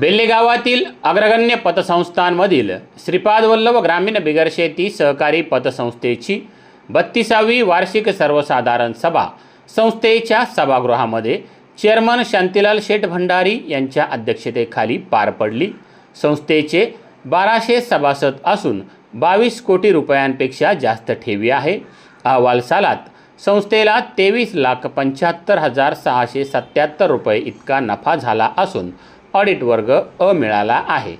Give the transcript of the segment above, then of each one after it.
बेल्ले गावातील अग्रगण्य पतसंस्थांमधील श्रीपाद वल्लभ ग्रामीण बिगरशेती सहकारी पतसंस्थेची बत्तीसावी वार्षिक सर्वसाधारण सभा संस्थेच्या सभागृहामध्ये चेअरमन शांतीलाल शेठ भंडारी यांच्या अध्यक्षतेखाली पार पडली. संस्थेचे बाराशे सभासद असून बावीस कोटी रुपयांपेक्षा जास्त ठेवी आहे. अहवाल सालात संस्थेला तेवीस लाख पंच्याहत्तर हजार सहाशे सत्याहत्तर रुपये इतका नफा झाला असून ऑडिट वर्ग अ मिळाला आहे.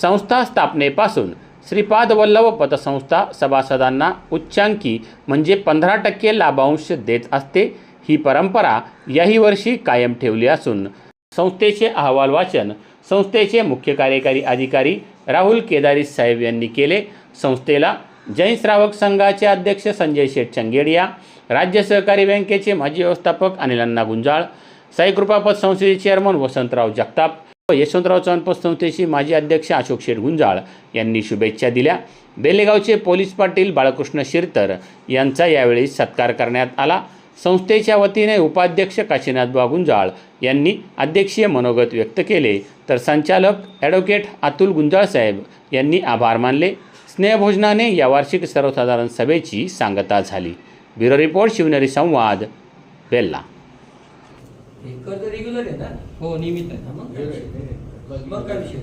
संस्था स्थापनेपासून श्रीपाद वल्लभ पतसंस्था सभासदांना उच्चांकी म्हणजे पंधरा टक्के लाभांश देत असते. ही परंपरा याही वर्षी कायम ठेवली असून संस्थेचे अहवाल वाचन संस्थेचे मुख्य कार्यकारी अधिकारी राहुल केदारी साहेब यांनी केले. संस्थेला जैन श्रावक संघाचे अध्यक्ष संजय शेठ चंगेडिया राज्य सहकारी बँकेचे माजी व्यवस्थापक अनिलांना गुंजाळ साई कृपा पतसंस्थेचे चेअरमन वसंतराव जगताप यशवंतराव चव्हाण पतसंस्थेचे माजी अध्यक्ष अशोक शेठ गुंजाळ यांनी शुभेच्छा दिल्या. बेलेगावचे पोलीस पाटील बाळकृष्ण शिरतर यांचा यावेळी सत्कार करण्यात आला. संस्थेच्या वतीने उपाध्यक्ष काशीनाथ गुंजाळ यांनी अध्यक्षीय मनोगत व्यक्त केले. तर संचालक ॲडव्होकेट अतुल गुंजाळ साहेब यांनी आभार मानले. स्नेहभोजनाने या वार्षिक सर्वसाधारण सभेची सांगता झाली. ब्युरो रिपोर्ट शिवनेरी संवाद बेल्ला. हे कर्ज रेग्युलर आहे ना हो नियमित आहे हा, मग काय विषय? मग काय विषय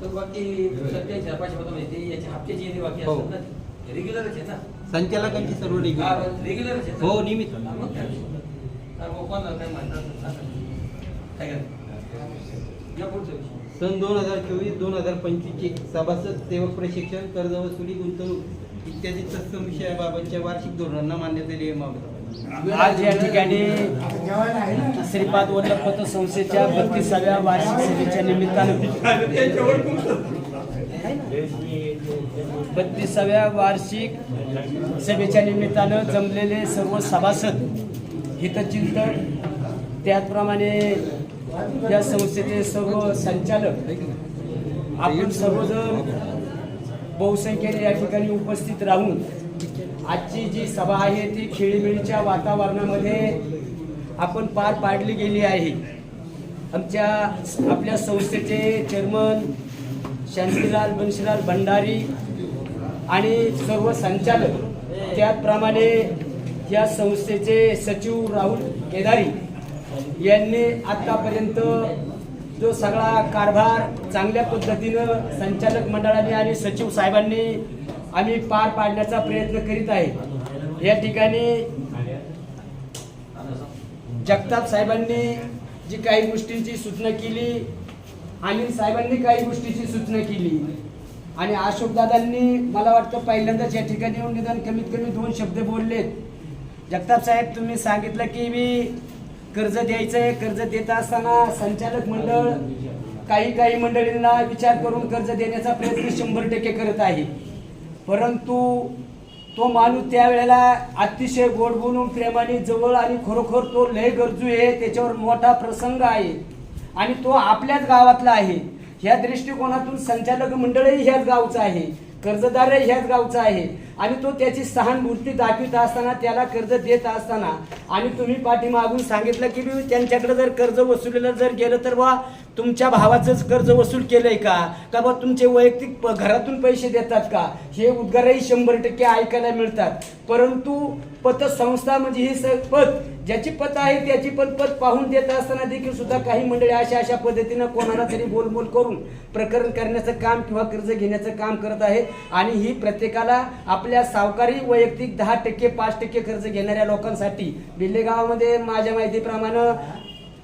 तर बाकी सत्याऐंशी पाचशे पत्र म्हणजे याचे हप्त्याची येणे बाकी हो. असतात ना रेग्युलरच आहे ना संचालकांची सर्व हा, रेग्युलर रेग्युलरच आहे ना? हो, नियमित. हा, मग काय विषय? हा, मग कोणाला काय म्हणतात सांगा. काय करणार? या पुढचा विषय सन दोन हजार चोवीस दोन हजार पंचवीसचे सभासद सेवक प्रशिक्षण कर्ज वसुली गुंतवणूक इत्यादी तत्सम विषयाबाबतच्या वार्षिक धोरणांना मान्यता देण्याबाबत आज या ठिकाणी श्रीपाद वल्लभ पतसंस्थेच्या बत्तीसाव्या वार्षिक सभेच्या निमित्तानं बत्तीसाव्या वार्षिक सभेच्या निमित्तानं जमलेले सर्व सभासद हितचिंतक त्याचप्रमाणे या संस्थेचे सर्व संचालक आपण सर्वजण बहुसंख्येने या ठिकाणी उपस्थित राहून आजची जी सभा आहे ती खिळीमिळीच्या वातावरणामध्ये आपण पार पाडली गेली आहे. आमच्या आपल्या संस्थेचे चेअरमन शांतीलाल बंशीलाल भंडारी आणि सर्व संचालक त्याचप्रमाणे या संस्थेचे सचिव राहुल केदारी यांनी आत्तापर्यंत जो सगळा कारभार चांगल्या पद्धतीनं संचालक मंडळाने आणि सचिव साहेबांनी आम्ही पार पाडण्याचा प्रयत्न करीत आहे. या ठिकाणी जगताप साहेबांनी जी काही गोष्टींची सूचना केली अनिल साहेबांनी काही गोष्टीची सूचना केली. आणि अशोकदादांनी मला वाटतं पहिल्यांदाच या ठिकाणी येऊन निदान कमीत कमी दोन शब्द बोललेत. जगताप साहेब तुम्ही सांगितलं की मी कर्ज द्यायचं आहे कर्ज देत असताना संचालक मंडळ काही काही मंडळींना विचार करून कर्ज देण्याचा प्रयत्न शंभर टक्के करत आहे. परंतु तो माणूस त्यावेळेला अतिशय गोड बोलून प्रेमाने जवळ आणि खरोखर तो लय गरजू आहे त्याच्यावर मोठा प्रसंग आहे. आणि तो आपल्याच गावातला आहे. ह्या दृष्टिकोनातून संचालक मंडळही ह्याच गावचं आहे. कर्जदारही ह्याच गावचा आहे. आणि तो त्याची सहानुभूती दाखवित असताना त्याला कर्ज देत असताना आणि तुम्ही पाठीमागून सांगितलं की त्यांच्याकडे जर कर्ज वसुलीला जर गेलं तर बा तुमच्या भावाचंच कर्ज वसूल केलंय का? का बा तुमचे वैयक्तिक प- घरातून पैसे देतात का? हे उद्गारही शंभर टक्के ऐकायला मिळतात. परंतु पतसंस्था म्हणजे ही स पत ज्याची पत आहे त्याची पण पत पाहून देत असताना देखील सुद्धा काही मंडळी अशा अशा पद्धतीनं कोणाला तरी बोलबोल करून प्रकरण करण्याचं काम किंवा कर्ज घेण्याचं काम करत आहे आणि ही प्रत्येकाला आपल्या सावकारी वैयक्तिक दहा टक्के पाच टक्के कर्ज घेणाऱ्या लोकांसाठी बिल्ले गावामध्ये माझ्या माहितीप्रमाणे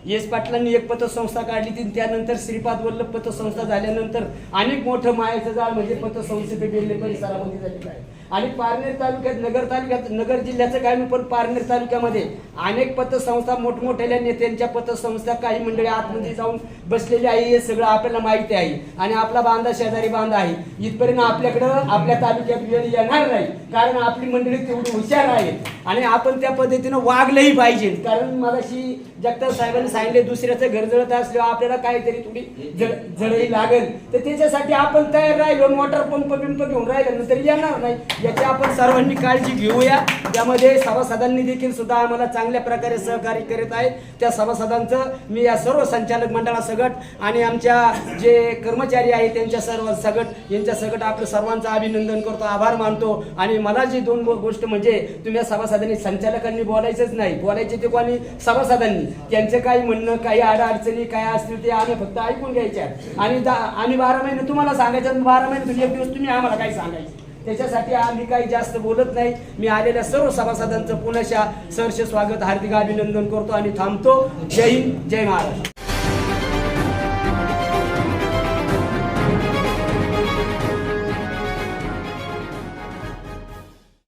येस पाटलांनी एक पतसंस्था काढली ती त्यानंतर श्रीपाद वल्लभ पतसंस्था झाल्यानंतर अनेक मोठं मायाचं जाळ म्हणजे पतसंस्थेचे बेल्ले परिसरामध्ये झालेलं आहे. आणि पारनेर तालुक्यात नगर तालुक्यात नगर जिल्ह्याचं काय मी पण पारनेर तालुक्यामध्ये अनेक पतसंस्था मोठमोठ्या नेत्यांच्या पतसंस्था काही मंडळी आतमध्ये जाऊन बसलेली आहे हे सगळं आपल्याला माहिती आहे. आणि आपला बांधा शेजारी बांधा आहे. इथपर्यंत आपल्याकडं आपल्या तालुक्यात वेळ येणार नाही. कारण आपली मंडळी तेवढी हुशार आहे. आणि आपण त्या पद्धतीनं वागलंही पाहिजे. कारण मलाशी जगताप साहेबांनी सांगितले दुसऱ्याचं घर जळत असल्यावर आपल्याला काहीतरी थोडी जळ- जळही लागेल. तर त्याच्यासाठी आपण तयार राहिलो मोटर पंप बिंप घेऊन राहिल्यानंतर येणार नाही. याची आपण सर्वांनी काळजी घेऊया. त्यामध्ये सभासदांनी देखील सुद्धा आम्हाला चांगल्या प्रकारे सहकार्य करीत आहेत. त्या सभासदांचं मी या सर्व संचालक मंडळासकट आणि आमच्या जे कर्मचारी आहेत त्यांच्या सर्व सगट यांच्या सगट आपलं सर्वांचं अभिनंदन करतो आभार मानतो. आणि मला जी दोन गोष्ट म्हणजे तुम्ही या सभासदांनी संचालकांनी बोलायचंच नाही. बोलायचे ते कोणी? सभासदांनी. त्यांचं काही म्हणणं काही अडचणी काय असतील ते आम्ही फक्त ऐकून घ्यायच्या. आणि दा- आम्ही बारा महिने तुम्हाला सांगायचं आणि बारा महिने तुम्ही एक दिवस तुम्ही आम्हाला काही सांगायचं. त्याच्यासाठी आम्ही काही जास्त बोलत नाही. मी आलेल्या सर्व सभासदांचं पुनशा सहर्ष स्वागत हार्दिक अभिनंदन करतो आणि थांबतो. जय हिंद जय महाराष्ट्र.